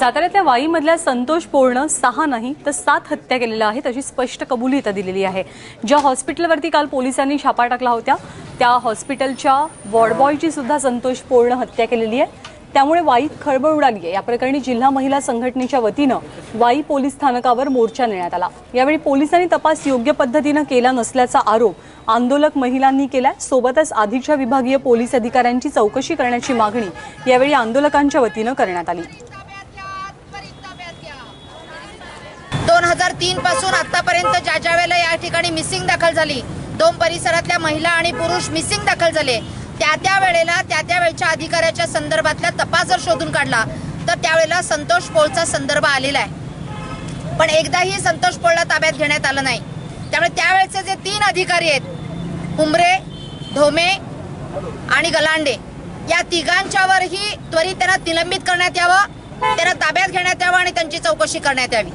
साताऱ्यातल्या वाईमधल्या संतोष पोळनं सहा नाही तर सात हत्या केलेल्या आहेत अशी स्पष्ट कबुली इथं दिलेली आहे. ज्या हॉस्पिटलवरती काल पोलिसांनी छापा टाकला होत्या त्या हॉस्पिटलच्या वॉर्डबॉयची सुद्धा संतोष पोळनं हत्या केलेली आहे. त्यामुळे वाईत खळबळ उडाली आहे. या प्रकरणी जिल्हा महिला संघटनेच्या वतीनं वाई पोलीस स्थानकावर मोर्चा नेण्यात आला. यावेळी पोलिसांनी तपास योग्य पद्धतीनं केला नसल्याचा आरोप आंदोलक महिलांनी केलाय. सोबतच आधीच्या विभागीय पोलीस अधिकाऱ्यांची चौकशी करण्याची मागणी यावेळी आंदोलकांच्या वतीनं करण्यात आली. दोन हजार तीन पासून आतापर्यंत ज्या ज्या वेळेला या ठिकाणी मिसिंग दाखल झाली दोन परिसरातल्या महिला आणि पुरुष मिसिंग दाखल झाले त्या त्या वेळेला त्या त्या वेळच्या अधिकाऱ्याच्या संदर्भातला तपास जर शोधून काढला तर त्यावेळेला संतोष पोळचा संदर्भ आलेला आहे. पण एकदाही संतोष पोळला ताब्यात घेण्यात आलं नाही. त्यामुळे त्यावेळेचे जे तीन अधिकारी आहेत उमरे धोमे आणि गलांडे या तिघांच्यावरही त्वरित त्यांना निलंबित करण्यात यावं त्यांना ताब्यात घेण्यात यावं आणि त्यांची चौकशी करण्यात यावी.